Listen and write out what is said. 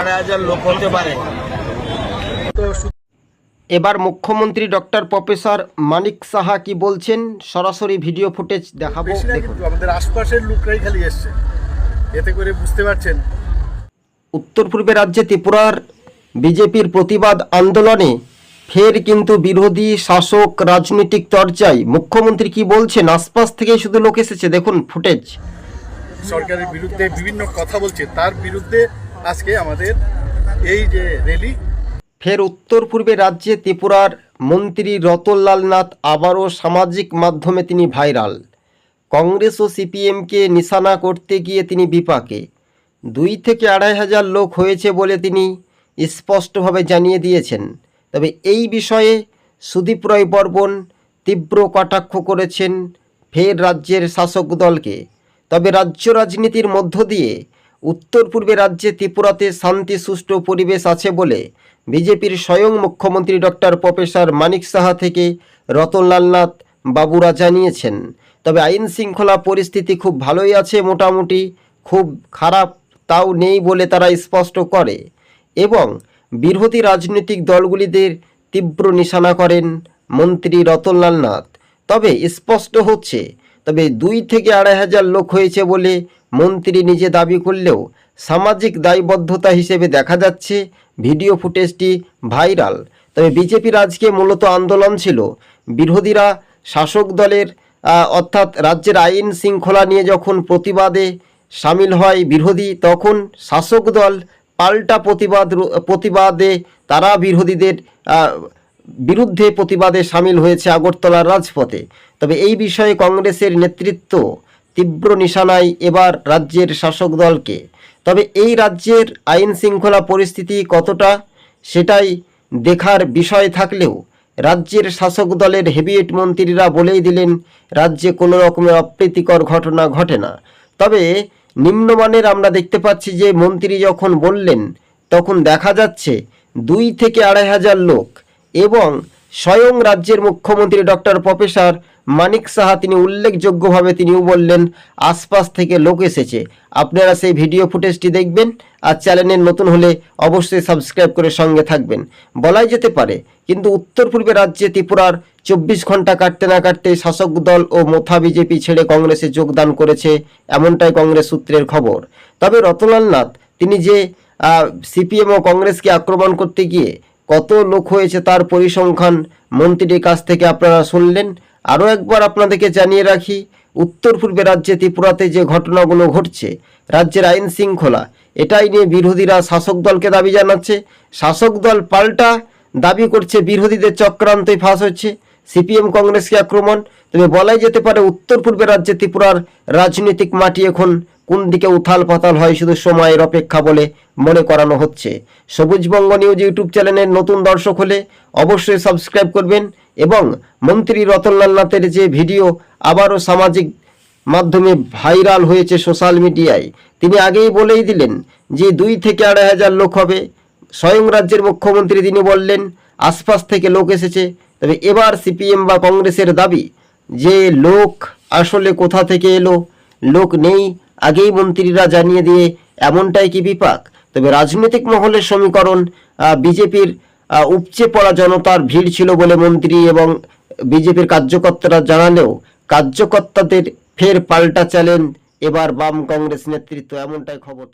আড়াই হাজার লোক হতে পারে। এবার মুখ্যমন্ত্রী ডক্টর প্রফেসর মানিক সাহা কি বলছেন? সরাসরি ভিডিও ফুটেজ দেখাবো। আমাদের আশপাশের লোকরাই খালি এসছে। এতে করে বুঝতে পারছেন। উত্তর পূর্বে রাজ্যে ত্রিপুরার বিজেপির প্রতিবাদ আন্দোলনে ফের কিন্তু বিরোধী শাসক রাজনৈতিক চর্চায় মুখ্যমন্ত্রী কি বলছেন? আশপাশ থেকে শুধু লোক এসেছে। দেখুন ফুটেজ। সরকারের বিরুদ্ধে বিভিন্ন কথা বলছে। তার বিরুদ্ধে আজকে আমাদের এই যে র্যালি ফের উত্তর পূর্বে রাজ্যে ত্রিপুরার মন্ত্রী রতনলাল নাথ আবারও সামাজিক মাধ্যমে তিনি ভাইরাল। কংগ্রেস ও সিপিএমকে নিশানা করতে গিয়ে তিনি বিপাকে। দুই থেকে আড়াই হাজার লোক হয়েছে বলে তিনি স্পষ্টভাবে জানিয়ে দিয়েছেন। তবে এই বিষয়ে সুদীপ রয় বর্মন তীব্র কটাক্ষ করেছেন ফের রাজ্যের শাসক দলকে। তবে রাজ্য রাজনীতির মধ্য দিয়ে উত্তর পূর্বে রাজ্যে ত্রিপুরাতে শান্তি, সুষ্ঠু পরিবেশ আছে বলে বিজেপির স্বয়ং মুখ্যমন্ত্রী ডক্টর প্রফেসর মানিক সাহা থেকে রতনলাল নাথ বাবুরা জানিয়েছেন। তবে আইন শৃঙ্খলা পরিস্থিতি খুব ভালোই আছে মোটামুটি, খুব খারাপ তাও নেই বলে তারা স্পষ্ট করে এবং বিরোধী রাজনৈতিক দলগুলিদের তীব্র নিশানা করেন মন্ত্রী রতনলাল নাথ। তবে স্পষ্ট হচ্ছে, তবে দুই থেকে আড়াই হাজার লোক হয়েছে বলে মন্ত্রী নিজে দাবি করলেও সামাজিক দায়বদ্ধতা হিসেবে দেখা যাচ্ছে ভিডিও ফুটেজটি ভাইরাল। তবে বিজেপির আজকে মূলত আন্দোলন ছিল বিরোধীরা শাসক দলের অর্থাৎ রাজ্যের আইন শৃঙ্খলা নিয়ে যখন প্রতিবাদে সামিল হয় বিরোধী, তখন শাসক দল পাল্টা প্রতিবাদ প্রতিবাদে তারা বিরোধীদের বিরুদ্ধে প্রতিবাদে সামিল হয়েছে আগরতলার রাজপথে। তবে এই বিষয়ে কংগ্রেসের নেতৃত্ব তীব্র নিশানায় এবার রাজ্যের শাসক দলকে। তবে এই রাজ্যের আইন শৃঙ্খলা পরিস্থিতি কতটা, সেটাই দেখার বিষয় থাকলেও রাজ্যের শাসক দলের হেভিয়েট মন্ত্রীরা বলেই দিলেন, রাজ্যে কোনো রকমের অপ্রীতিকর ঘটনা ঘটে না। তবে নিম্নমানের আমরা দেখতে পাচ্ছি যে মন্ত্রী যখন বললেন, তখন দেখা যাচ্ছে দুই থেকে আড়াই হাজার লোক এবং স্বয়ং রাজ্যের মুখ্যমন্ত্রী ডক্টর প্রফেসর মানিক সাহা তিনি উল্লেখযোগ্যভাবে তিনিও বললেন, আশপাশ থেকে লোক এসেছে। আপনারা সেই ভিডিও ফুটেজটি দেখবেন আর চ্যানেলের নতুন হলে অবশ্যই সাবস্ক্রাইব করে সঙ্গে থাকবেন। বলাই যেতে পারে, কিন্তু উত্তর পূর্বে রাজ্যে ত্রিপুরার চব্বিশ ঘণ্টা কাটতে না কাটতে শাসক দল ও মোথা বিজেপি ছেড়ে কংগ্রেসে যোগদান করেছে এমনটাই কংগ্রেস সূত্রের খবর। তবে রতনলাল নাথ, তিনি যে সিপিএম ও কংগ্রেসকে আক্রমণ করতে গিয়ে কত লোক হয়েছে তার পরিসংখ্যান মন্ত্রীর কাছ থেকে আপনারা শুনলেন। আরও একবার আপনাদেরকে জানিয়ে রাখি, উত্তর পূর্বে রাজ্যে ত্রিপুরাতে যে ঘটনাগুলো ঘটছে, রাজ্যের আইন শৃঙ্খলা, এটাই নিয়ে বিরোধীরা শাসক দলকে দাবি জানাচ্ছে। শাসক দল পাল্টা দাবি করছে, বিরোধীদের চক্রান্তে ফাঁস হচ্ছে। সিপিএম কংগ্রেসকে আক্রমণ, তবে বলাই যেতে পারে উত্তর পূর্বে রাজ্যে ত্রিপুরার রাজনৈতিক মাটি এখন কোন দিকে উথাল পাতাল হয় শুধু সময়ের অপেক্ষা বলে মনে করানো হচ্ছে। সবুজবঙ্গ নিউজ ইউটিউব চ্যানেলের নতুন দর্শক হলে অবশ্যই সাবস্ক্রাইব করবেন এবং মন্ত্রী রতনলাল নাথের যে ভিডিও আবারও সামাজিক মাধ্যমে ভাইরাল হয়েছে সোশ্যাল মিডিয়ায়, তিনি আগেই বলেই দিলেন যে দুই থেকে আড়াই হাজার লোক হবে। স্বয়ং রাজ্যের মুখ্যমন্ত্রী তিনি বললেন, আশপাশ থেকে লোক এসেছে। তবে এবার সিপিএম বা কংগ্রেসের দাবি যে লোক আসলে কোথা থেকে এলো, লোক নেই আগেই মন্ত্রীরা জানিয়ে দিয়ে এমনটাই কি বিপাক? তবে রাজনৈতিক মহলের সমীকরণ বিজেপির উপচে পড়া জনতার ভিড় ছিল বলে মন্ত্রী এবং বিজেপির কার্যকর্তারা জানালেও কার্যকর্তাদের ফের পাল্টা চ্যালেঞ্জ। এবার বাম কংগ্রেস নেতৃত্ব এমনটাই খবর